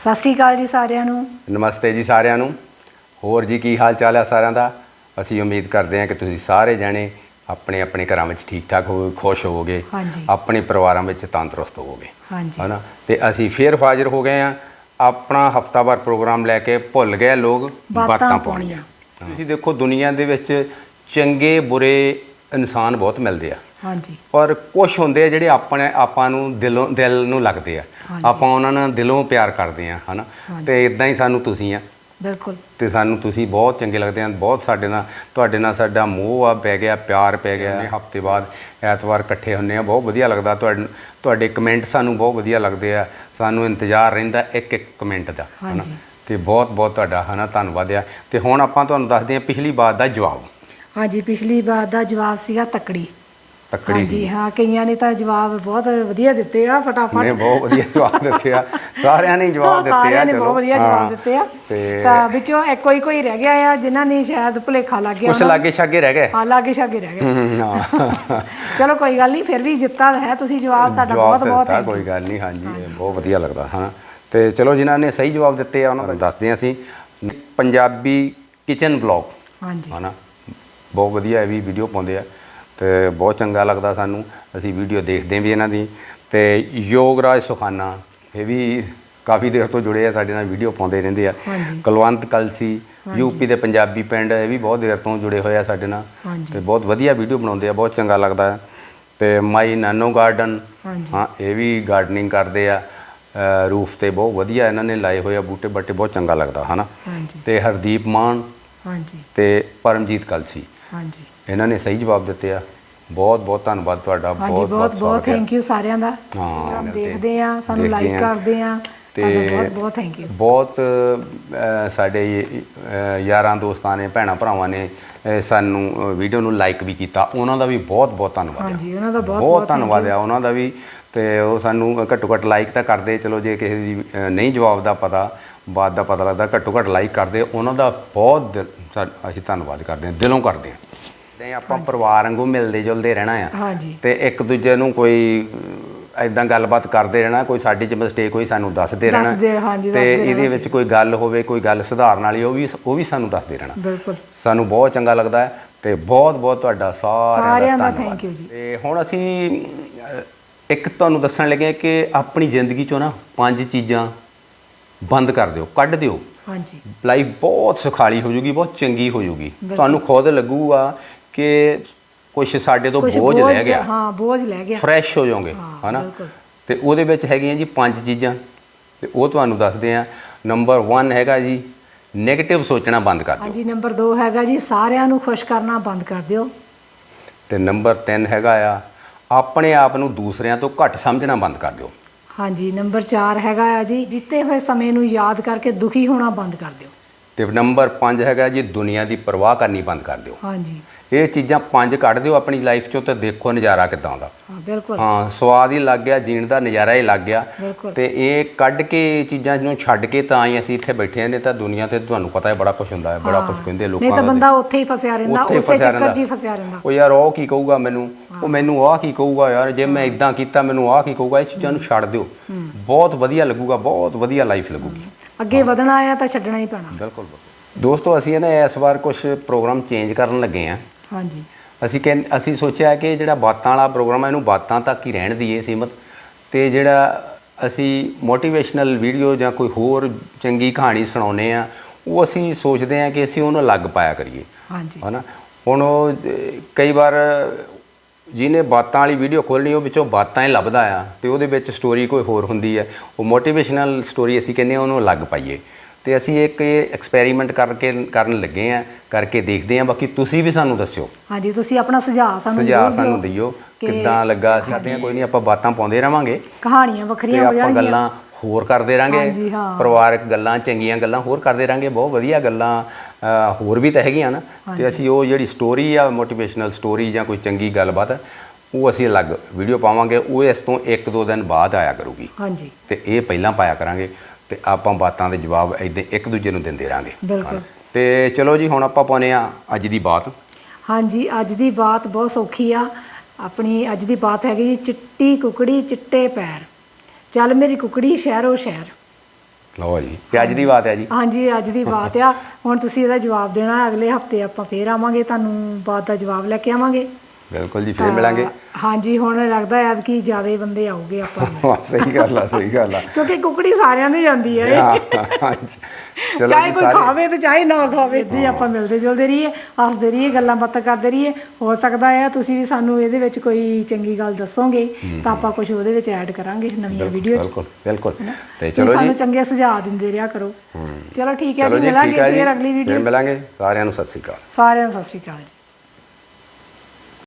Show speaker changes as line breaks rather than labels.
ਸਤਿ ਸ਼੍ਰੀ ਅਕਾਲ ਜੀ ਸਾਰਿਆਂ ਨੂੰ।
ਨਮਸਤੇ ਜੀ ਸਾਰਿਆਂ ਨੂੰ। ਹੋਰ ਜੀ ਕੀ ਹਾਲ ਚਾਲ ਹੈ ਸਾਰਿਆਂ ਦਾ? ਅਸੀਂ ਉਮੀਦ ਕਰਦੇ ਹਾਂ ਕਿ ਤੁਸੀਂ ਸਾਰੇ ਜਣੇ ਆਪਣੇ ਆਪਣੇ ਘਰਾਂ ਵਿੱਚ ਠੀਕ ਠਾਕ ਹੋਵੋਗੇ ਖੁਸ਼ ਹੋਵੋਗੇ। ਆਪਣੇ ਪਰਿਵਾਰਾਂ ਵਿੱਚ ਤੰਦਰੁਸਤ ਹੋਵੋਗੇ। ਹਨਾ? ਤੇ ਅਸੀਂ ਫੇਰ ਹਾਜ਼ਰ ਹੋ ਗਏ ਆ ਆਪਣਾ ਹਫਤਾਵਾਰ ਪ੍ਰੋਗਰਾਮ ਲੈ ਕੇ ਭੁੱਲ ਗਏ ਲੋਕ
ਬਾਤਾਂ। ਪਾਉਣੀਆਂ।
ਤੁਸੀਂ ਦੇਖੋ ਦੁਨੀਆ ਦੇ ਵਿੱਚ ਚੰਗੇ ਬੁਰੇ ਇਨਸਾਨ ਬਹੁਤ ਮਿਲਦੇ ਆ।
ਹਾਂਜੀ।
ਪਰ ਕੁਝ ਹੁੰਦੇ ਆ ਜਿਹੜੇ ਆਪਣੇ ਆਪਾਂ ਨੂੰ ਦਿਲੋਂ ਦਿਲ ਨੂੰ ਲੱਗਦੇ ਆ। ਆਪਾਂ ਉਹਨਾਂ ਨਾਲ ਦਿਲੋਂ ਪਿਆਰ ਕਰਦੇ ਆ ਹਨਾ। ਤੇ ਇਦਾਂ ਹੀ ਸਾਨੂੰ ਤੁਸੀਂ ਆ।
ਬਿਲਕੁਲ।
ਤੇ ਸਾਨੂੰ ਤੁਸੀਂ ਬਹੁਤ ਚੰਗੇ ਲੱਗਦੇ ਆ ਬਹੁਤ ਸਾਡੇ ਨਾਲ ਤੁਹਾਡੇ ਨਾਲ ਸਾਡਾ ਮੋਹ ਆ ਪੈ ਗਿਆ ਪਿਆਰ ਪੈ ਗਿਆ। ਹਫ਼ਤੇ ਬਾਅਦ ਐਤਵਾਰ ਇਕੱਠੇ ਹੁੰਨੇ ਆ ਬਹੁਤ ਵਧੀਆ ਲੱਗਦਾ। ਤੁਹਾਡੇ ਤੁਹਾਡੇ ਕਮੈਂਟ ਸਾਨੂੰ ਬਹੁਤ ਵਧੀਆ ਲੱਗਦੇ ਆ। ਸਾਨੂੰ ਇੰਤਜ਼ਾਰ ਰਹਿੰਦਾ ਇੱਕ ਇੱਕ ਕਮੈਂਟ ਦਾ ਹਨਾ। ਤੇ ਬਹੁਤ ਬਹੁਤ ਤੁਹਾਡਾ ਹਨਾ ਧੰਨਵਾਦ ਆ। ਤੇ ਹੁਣ ਆਪਾਂ ਤੁਹਾਨੂੰ ਦੱਸਦੇ ਆ ਪਿਛਲੀ ਬਾਤ ਦਾ ਜਵਾਬ।
ਹਾਂਜੀ ਪਿਛਲੀ ਵਾਰ ਦਾ ਜਵਾਬ ਸੀਗਾ ਤੱਕੜੀ।
ਤੱਕੜੀ
ਹਾਂਜੀ
ਸੀ
ਹਾਂ ਕਈਆਂ ਨੇ ਤਾਂ ਜਵਾਬ ਬਹੁਤ ਵਧੀਆ ਦਿੱਤੇ ਆ
ਨੇ
ਫਟਾਫਟ
ਬਹੁਤ ਵਧੀਆ ਜਵਾਬ ਦਿੱਤੇ ਆ। ਸਾਰਿਆਂ ਨੇ ਹੀ ਜਵਾਬ
ਹਾਂ,
ਦਿੱਤੇ ਆ
ਸਾਰਿਆਂ ਨੇ ਬਹੁਤ ਵਧੀਆ
ਹਾਂ।
ਜਵਾਬ ਦਿੱਤੇ ਆ।
ਤੇ
ਵਿੱਚੋਂ ਇੱਕ ਕੋਈ ਕੋਈ ਰਹਿ ਗਿਆ ਆ ਜਿਨ੍ਹਾਂ ਨੇ ਸ਼ਾਇਦ ਭੁਲੇਖਾ ਲੱਗ ਗਿਆ
ਕੁਛ ਲਾਗੇ ਛਾਗੇ ਰਹਿ ਗਏ।
ਹਾਂ ਲਾਗੇ ਛਾਗੇ ਰਹਿ ਗਏ।
ਹਾਂ
ਚਲੋ ਕੋਈ ਗੱਲ ਨਹੀਂ ਫਿਰ ਵੀ ਜਿੱਤਾ ਹੈ ਤੁਸੀਂ ਜਵਾਬ ਤੁਹਾਡਾ ਬਹੁਤ ਬਹੁਤ you।
ਕੋਈ ਗੱਲ ਨਹੀਂ ਹਾਂਜੀ ਬਹੁਤ ਵਧੀਆ ਲੱਗਦਾ ਹਨਾ ਤੇ ਚਲੋ ਜਿਨ੍ਹਾਂ ਨੇ ਸਹੀ ਜਵਾਬ ਦਿੱਤੇ ਆ ਉਹਨਾਂ ਨੂੰ ਦੱਸਦੇ ਹਾਂ ਅਸੀਂ। ਪੰਜਾਬੀ ਕਿਚਨ ਵਲੌਗ
ਹਾਂਜੀ।
ਹਨਾ। ਬਹੁਤ ਵਧੀਆ ਇਹ ਵੀ ਵੀਡੀਓ ਪਾਉਂਦੇ ਆ। ਤੇ ਬਹੁਤ ਚੰਗਾ ਲੱਗਦਾ ਸਾਨੂੰ। ਅਸੀਂ ਵੀਡੀਓ ਦੇਖਦੇ ਵੀ ਇਹਨਾਂ ਦੀ। ਤੇ ਯੋਗਰਾਜ ਸੁਖਾਨਾ ਇਹ ਵੀ ਕਾਫੀ ਦੇਰ ਤੋਂ ਜੁੜੇ ਆ ਸਾਡੇ ਨਾਲ ਵੀਡੀਓ ਪਾਉਂਦੇ ਰਹਿੰਦੇ ਆ। ਕੁਲਵੰਤ ਕਲਸੀ ਯੂਪੀ ਦੇ ਪੰਜਾਬੀ ਪਿੰਡ ਇਹ ਵੀ ਬਹੁਤ ਦੇਰ ਤੋਂ ਜੁੜੇ ਹੋਏ ਆ ਸਾਡੇ ਨਾਲ। ਤੇ ਬਹੁਤ ਵਧੀਆ ਵੀਡੀਓ ਬਣਾਉਂਦੇ ਆ ਬਹੁਤ ਚੰਗਾ ਲੱਗਦਾ। ਹੈ ਤੇ ਮਾਈ ਨਾਨੋ ਗਾਰਡਨ। ਹਾਂ ਇਹ ਵੀ ਗਾਰਡਨਿੰਗ ਕਰਦੇ ਆ। ਰੂਫ ਤੇ ਬਹੁਤ ਵਧੀਆ ਇਹਨਾਂ ਨੇ ਲਾਏ ਹੋਏ ਆ ਬੂਟੇ ਬੱਟੇ ਬਹੁਤ ਚੰਗਾ ਲੱਗਦਾ ਹਨਾ। ਤੇ ਹਰਦੀਪ ਮਾਨ
ਹਾਂਜੀ।
ਤੇ ਪਰਮਜੀਤ ਕਲਸੀ।
ਹਾਂਜੀ।
ਇਹਨਾਂ ਨੇ ਸਹੀ ਜਵਾਬ ਦਿੱਤੇ ਆ। ਬਹੁਤ ਬਹੁਤ ਧੰਨਵਾਦ ਤੁਹਾਡਾ। ਬਹੁਤ
ਬਹੁਤ ਬਹੁਤ। ਥੈਂਕ ਯੂ ਸਾਰਿਆਂ ਦਾ।
ਹਾਂ,
ਦੇਖਦੇ ਆ ਸਾਨੂੰ ਲਾਈਕ। ਕਰਦੇ ਆ।
ਤੇ
ਬਹੁਤ ਬਹੁਤ ਥੈਂਕ ਯੂ
ਬਹੁਤ ਸਾਡੇ ਯਾਰਾਂ ਦੋਸਤਾਂ ਨੇ ਭੈਣਾਂ ਭਰਾਵਾਂ ਨੇ ਸਾਨੂੰ ਵੀਡੀਓ ਨੂੰ ਲਾਈਕ ਵੀ ਕੀਤਾ। ਉਹਨਾਂ ਦਾ ਵੀ ਬਹੁਤ ਬਹੁਤ ਧੰਨਵਾਦ
ਹਾਂਜੀ ਉਹਨਾਂ ਦਾ ਬਹੁਤ
ਬਹੁਤ ਧੰਨਵਾਦ ਆ ਉਹਨਾਂ ਦਾ ਵੀ। ਤੇ ਉਹ ਸਾਨੂੰ ਘੱਟੋ ਘੱਟ ਲਾਈਕ ਤਾਂ ਕਰਦੇ ਚਲੋ ਜੇ ਕਿਸੇ ਦੀ ਨਹੀਂ ਜਵਾਬ ਦਾ ਪਤਾ ਬਾਤ ਦਾ ਪਤਾ ਲੱਗਦਾ ਘੱਟੋ ਘੱਟ ਲਾਈਕ ਕਰਦੇ। ਉਹਨਾਂ ਦਾ ਬਹੁਤ ਅਸੀਂ ਧੰਨਵਾਦ ਕਰਦੇ ਹਾਂ ਦਿਲੋਂ ਕਰਦੇ ਹਾਂ। ਤੇ ਆਪਾਂ ਪਰਿਵਾਰ ਵਾਂਗੂ ਮਿਲਦੇ ਜੁਲਦੇ ਰਹਿਣਾ ਆ। ਤੇ ਇੱਕ ਦੂਜੇ ਨੂੰ ਕੋਈ ਐਦਾਂ ਗੱਲਬਾਤ ਕਰਦੇ ਰਹਿਣਾ ਕੋਈ ਸਾਡੀ ਚ ਮਿਸਟੇਕ ਹੋਈ ਸਾਨੂੰ ਦੱਸਦੇ ਰਹਿਣਾ।
ਦੱਸਦੇ, ਹਾਂਜੀ,
ਤੇ ਇਹਦੇ ਵਿੱਚ ਕੋਈ ਗੱਲ ਹੋਵੇ ਕੋਈ ਗੱਲ ਸੁਧਾਰਨ ਵਾਲੀ ਉਹ ਵੀ ਉਹ ਵੀ ਸਾਨੂੰ ਦੱਸਦੇ ਰਹਿਣਾ।
ਬਿਲਕੁਲ।
ਸਾਨੂੰ ਬਹੁਤ ਚੰਗਾ ਲੱਗਦਾ ਹੈ ਤੇ ਬਹੁਤ ਬਹੁਤ ਤੁਹਾਡਾ ਸਾਰਿਆਂ
ਸਾਰਿਆਂ
ਦਾ
thank you ਜੀ।
ਤੇ ਹੁਣ ਅਸੀਂ ਇੱਕ ਤੁਹਾਨੂੰ ਦੱਸਣ ਲੱਗੇ ਕਿ ਆਪਣੀ ਜ਼ਿੰਦਗੀ ਚੋਂ ਨਾ ਪੰਜ ਚੀਜ਼ਾਂ ਬੰਦ ਕਰ ਦਿਓ ਕੱਢ ਦਿਓ।
ਹਾਂਜੀ।
ਲਾਈਫ ਬਹੁਤ ਸੁਖਾਲੀ ਹੋ ਜੂਗੀ ਬਹੁਤ ਚੰਗੀ ਹੋ ਜੂਗੀ। ਤੁਹਾਨੂੰ ਖੁਦ ਲੱਗੂਗਾ ਕਿ ਕੁਝ ਸਾਡੇ ਤੋਂ
ਕੁਛ
ਬੋਝ ਰਹਿ ਗਿਆ।
ਹਾਂ ਬੋਝ ਲੈ ਗਿਆ।
ਫਰੈਸ਼ ਹੋ ਜਾਓਗੇ
ਹਾਂ,
ਹਨਾ?
ਬਿਲਕੁਲ।
ਤੇ ਉਹਦੇ ਵਿੱਚ ਹੈਗੀਆਂ ਜੀ ਪੰਜ ਚੀਜ਼ਾਂ ਤੇ ਉਹ ਤੁਹਾਨੂੰ ਦੱਸਦੇ ਆ ਨੰਬਰ 1 ਹੈਗਾ ਜੀ 네ਗੇਟਿਵ ਸੋਚਣਾ ਬੰਦ ਕਰ ਦਿਓ।
ਹਾਂਜੀ ਨੰਬਰ 2 ਹੈਗਾ ਜੀ ਸਾਰਿਆਂ ਨੂੰ ਖੁਸ਼ ਕਰਨਾ ਬੰਦ ਕਰ ਦਿਓ।
ਤੇ ਨੰਬਰ 3 ਹੈਗਾ ਆ ਆਪਣੇ ਆਪ ਨੂੰ ਦੂਸਰਿਆਂ ਤੋਂ ਘੱਟ ਸਮਝਣਾ ਬੰਦ ਕਰ ਦਿਓ।
ਹਾਂਜੀ ਨੰਬਰ 4 ਹੈਗਾ ਆ ਜੀ ਬੀਤੇ ਹੋਏ ਸਮੇਂ ਨੂੰ ਯਾਦ ਕਰਕੇ ਦੁਖੀ ਹੋਣਾ ਬੰਦ ਕਰ ਦਿਓ।
ਤੇ ਨੰਬਰ 5 ਹੈਗਾ ਜੀ ਦੁਨੀਆ ਦੀ ਪਰਵਾਹ ਕਰਨੀ ਬੰਦ ਕਰ ਦਿਓ।
ਹਾਂਜੀ।
ਇਹ ਚੀਜ਼ਾਂ ਪੰਜ ਕੱਢ ਦਿਓ ਆਪਣੀ ਲਾਈਫ ਚੋਂ ਤੇ ਦੇਖੋ ਨਜ਼ਾਰਾ ਕਿਦਾਂ ਦਾ।
ਹਾਂ ਬਿਲਕੁਲ।
ਹਾਂ ਸਵਾਦ ਹੀ ਲੱਗ ਗਿਆ ਜੀਣ ਦਾ ਨਜ਼ਾਰਾ ਹੀ ਲੱਗ ਗਿਆ। ਤੇ ਇਹ ਕੱਢ ਕੇ ਚੀਜ਼ਾਂ ਨੂੰ ਛੱਡ ਕੇ ਤਾਂ ਹੀ ਅਸੀਂ ਇੱਥੇ ਬੈਠੇ ਹਾਂ ਨਹੀਂ ਤਾਂ ਦੁਨੀਆ ਤੇ ਤੁਹਾਨੂੰ ਪਤਾ ਹੈ ਬੜਾ ਕੁਝ ਹੁੰਦਾ ਹੈ ਬੜਾ ਕੁਝ ਕਹਿੰਦੇ
ਨਹੀਂ
ਲੋਕਾਂ
ਤਾਂ
ਦਾ
ਬੰਦਾ ਉੱਥੇ ਹੀ ਫਸਿਆ ਰਹਿੰਦਾ ਉਸੇ ਚੱਕਰ 'ਚ ਹੀ। ਫਸਿਆ ਰਹਿੰਦਾ।
ਉਹ ਯਾਰ ਉਹ ਕੀ ਕਹੂਗਾ ਮੈਨੂੰ? ਉਹ ਮੈਨੂੰ ਆਹ ਕੀ ਕਹੂਗਾ ਯਾਰ ਜੇ ਮੈਂ ਇਦਾਂ ਕੀਤਾ ਮੈਨੂੰ ਆਹ ਕੀ ਕਹੂਗਾ? ਇਹ ਚੀਜ਼ਾਂ ਨੂੰ ਛੱਡ ਦਿਓ। ਬਹੁਤ ਵਧੀਆ ਲੱਗੂਗਾ ਬਹੁਤ ਵਧੀਆ ਲਾਈਫ ਲੱਗੂਗੀ।
ਅੱਗੇ ਵਧਣਾ ਆ ਤਾਂ ਛੱਡਣਾ ਹੀ ਪੈਣਾ।
ਬਿਲਕੁਲ ਬਿਲਕੁਲ। ਦੋਸਤੋ ਅਸੀਂ ਨਾ ਇਸ ਵਾਰ ਕੁਝ ਪ੍ਰੋਗਰਾਮ ਚੇਂਜ ਕਰਨ ਲੱਗੇ ਆਂ।
ਹਾਂਜੀ।
ਅਸੀਂ ਕਹਿੰ ਅਸੀਂ ਸੋਚਿਆ ਕਿ ਜਿਹੜਾ ਬਾਤਾਂ ਵਾਲਾ ਪ੍ਰੋਗਰਾਮ ਹੈ ਇਹਨੂੰ ਬਾਤਾਂ ਤੱਕ ਹੀ ਰਹਿਣ ਦਈਏ ਸੀਮਤ। ਤੇ ਜਿਹੜਾ ਅਸੀਂ ਮੋਟੀਵੇਸ਼ਨਲ ਵੀਡੀਓ ਜਾਂ ਕੋਈ ਹੋਰ ਚੰਗੀ ਕਹਾਣੀ ਸੁਣਾਉਨੇ ਆ ਉਹ ਅਸੀਂ ਸੋਚਦੇ ਆ ਕਿ ਅਸੀਂ ਉਹਨੂੰ ਅਲੱਗ ਪਾਇਆ ਕਰੀਏ।
ਹਾਂਜੀ।
ਹਨਾ? ਹੁਣ ਉਹ ਅਹ, ਕਈ ਵਾਰ ਜਿਹਨੇ ਬਾਤਾਂ ਵਾਲੀ ਵੀਡੀਓ ਖੋਲਣੀ ਉਹ ਵਿੱਚੋਂ ਬਾਤਾਂ ਹੀ ਲੱਭਦਾ ਆ ਤੇ ਉਹਦੇ ਵਿੱਚ ਸਟੋਰੀ ਕੋਈ ਹੋਰ ਹੁੰਦੀ ਹੈ। ਉਹ ਮੋਟੀਵੇਸ਼ਨਲ ਸਟੋਰੀ ਅਸੀਂ ਕਹਿੰਦੇ ਆ ਉਹਨੂੰ ਅਲੱਗ ਪਾਈਏ। ਤੇ ਅਸੀਂ ਇੱਕ ਇਹ ਐਕਸਪੈਰੀਮੈਂਟ ਕਰਕੇ ਕਰਨ ਲੱਗੇ ਆ ਕਰਕੇ ਦੇਖਦੇ ਆ ਬਾਕੀ ਤੁਸੀਂ ਵੀ ਸਾਨੂੰ ਦੱਸਿਓ।
ਹਾਂਜੀ ਤੁਸੀਂ ਆਪਣਾ ਸੁਝਾਅ ਸਾਨੂੰ
ਸੁਝਾਅ ਸਾਨੂੰ ਦਿਓ ਕਿੱਦਾਂ ਲੱਗਾ। ਅਸੀਂ ਕਰਦੇ ਆ ਕੋਈ ਨਹੀਂ ਆਪਾਂ ਬਾਤਾਂ ਪਾਉਂਦੇ ਰਵਾਂਗੇ।
ਕਹਾਣੀਆਂ ਵੱਖਰੀਆਂ ਹੋ
ਆਪਾਂ
ਜਾਣਗੀਆਂ।
ਗੱਲਾਂ ਹੋਰ ਕਰਦੇ ਰਾਂਗੇ। ਪਰਿਵਾਰਕ ਗੱਲਾਂ ਚੰਗੀਆਂ ਗੱਲਾਂ ਹੋਰ ਕਰਦੇ ਰਾਂਗੇ ਬਹੁਤ ਵਧੀਆ ਗੱਲਾਂ ਹੋਰ ਵੀ ਤਾਂ ਹੈਗੀਆਂ ਨਾ। ਤੇ ਅਸੀਂ ਉਹ ਜਿਹੜੀ ਸਟੋਰੀ ਆ ਮੋਟੀਵੇਸ਼ਨਲ ਸਟੋਰੀ ਜਾਂ ਕੋਈ ਚੰਗੀ ਗੱਲਬਾਤ ਉਹ ਅਸੀਂ ਅਲੱਗ ਵੀਡੀਓ ਪਾਵਾਂਗੇ। ਉਹ ਇਸ ਤੋਂ ਇੱਕ ਦੋ ਦਿਨ ਬਾਅਦ ਆਇਆ ਕਰੂਗੀ।
ਹਾਂਜੀ।
ਤੇ ਇਹ ਪਹਿਲਾਂ ਪਾਇਆ ਕਰਾਂਗੇ ਤੇ ਆਪਾਂ ਬਾਤਾਂ ਦੇ ਜਵਾਬ ਇਦਾਂ ਇੱਕ ਦੂਜੇ ਨੂੰ ਦਿੰਦੇ ਰਾਂਗੇ।
ਬਿਲਕੁਲ।
ਤੇ ਚਲੋ ਜੀ ਹੁਣ ਆਪਾਂ ਪਾਉਨੇ ਆ ਅੱਜ ਦੀ ਬਾਤ।
ਹਾਂਜੀ ਅੱਜ ਦੀ ਬਾਤ ਬਹੁਤ ਸੌਖੀ ਆ। ਆਪਣੀ ਅੱਜ ਦੀ ਬਾਤ ਹੈਗੀ ਜੀ ਚਿੱਟੀ ਕੁਕੜੀ ਚਿੱਟੇ ਪੈਰ। ਚੱਲ ਮੇਰੀ ਕੁਕੜੀ ਸ਼ਹਿਰੋ ਸ਼ਹਿਰ।
ਲਓ ਜੀ। ਤੇ ਅੱਜ ਦੀ ਬਾਤ ਹੈ ਜੀ।
ਹਾਂਜੀ ਅੱਜ ਦੀ ਬਾਤ ਆ। ਹੁਣ ਤੁਸੀਂ ਇਹਦਾ ਜਵਾਬ ਦੇਣਾ, ਅਗਲੇ ਹਫ਼ਤੇ ਆਪਾਂ ਫੇਰ ਆਵਾਂਗੇ, ਤੁਹਾਨੂੰ ਬਾਤ ਦਾ ਜਵਾਬ ਲੈ ਕੇ ਆਵਾਂਗੇ।
ਬਿਲਕੁਲ ਜੀ ਫੇਰ ਮਿਲਾਂਗੇ।
ਹਾਂਜੀ ਹੁਣ ਲੱਗਦਾ ਹੈ ਕਿ ਜ਼ਿਆਦਾ ਬੰਦੇ ਆਉਗੇ ਆਪਾਂ ਨੂੰ।
ਸਹੀ ਗੱਲ ਆ ਸਹੀ ਗੱਲ ਆ।
ਕਿਉਂਕਿ ਕੁਕੜੀ ਸਾਰਿਆਂ ਨੂੰ ਜਾਂਦੀ ਹੈ।
ਚਲੋ
ਚਾਹੇ
ਜੀ
ਕੋਈ
ਸਾਰੇ
ਖਾਵੇ ਤੇ ਚਾਹੇ ਨਾ ਖਾਵੇ ਹੀ। ਆਪਾਂ ਮਿਲਦੇ ਜੁਲਦੇ ਰਹੀਏ ਹੱਸਦੇ ਰਹੀਏ ਗੱਲਾਂ ਬਾਤਾਂ ਕਰਦੇ ਰਹੀਏ। ਹੋ ਸਕਦਾ ਹੈ ਤੁਸੀਂ ਵੀ ਸਾਨੂੰ ਇਹਦੇ ਵਿੱਚ ਕੋਈ ਚੰਗੀ ਗੱਲ ਦੱਸੋਗੇ ਤਾਂ ਆਪਾਂ ਕੁਝ ਉਹਦੇ ਵਿੱਚ ਐਡ ਕਰਾਂਗੇ ਨਵੀਆਂ ਵੀਡੀਓ 'ਚ।
ਬਿਲਕੁਲ ਬਿਲਕੁਲ। ਤੇ ਚਲੋ
ਸਾਨੂੰ
ਜੀ
ਚੰਗੇ ਸੁਝਾਅ ਦਿੰਦੇ ਰਿਹਾ ਕਰੋ। ਚਲੋ ਠੀਕ ਹੈ ਜੀ ਮਿਲਾਂਗੇ ਫੇਰ ਅਗਲੀ ਵੀਡੀਓ
ਮਿਲਾਂਗੇ। ਸਾਰਿਆਂ ਨੂੰ ਸਤਿ ਸ਼੍ਰੀ ਅਕਾਲ।
ਸਾਰਿਆਂ ਨੂੰ ਸਤਿ ਸ਼੍ਰੀ ਅਕਾਲ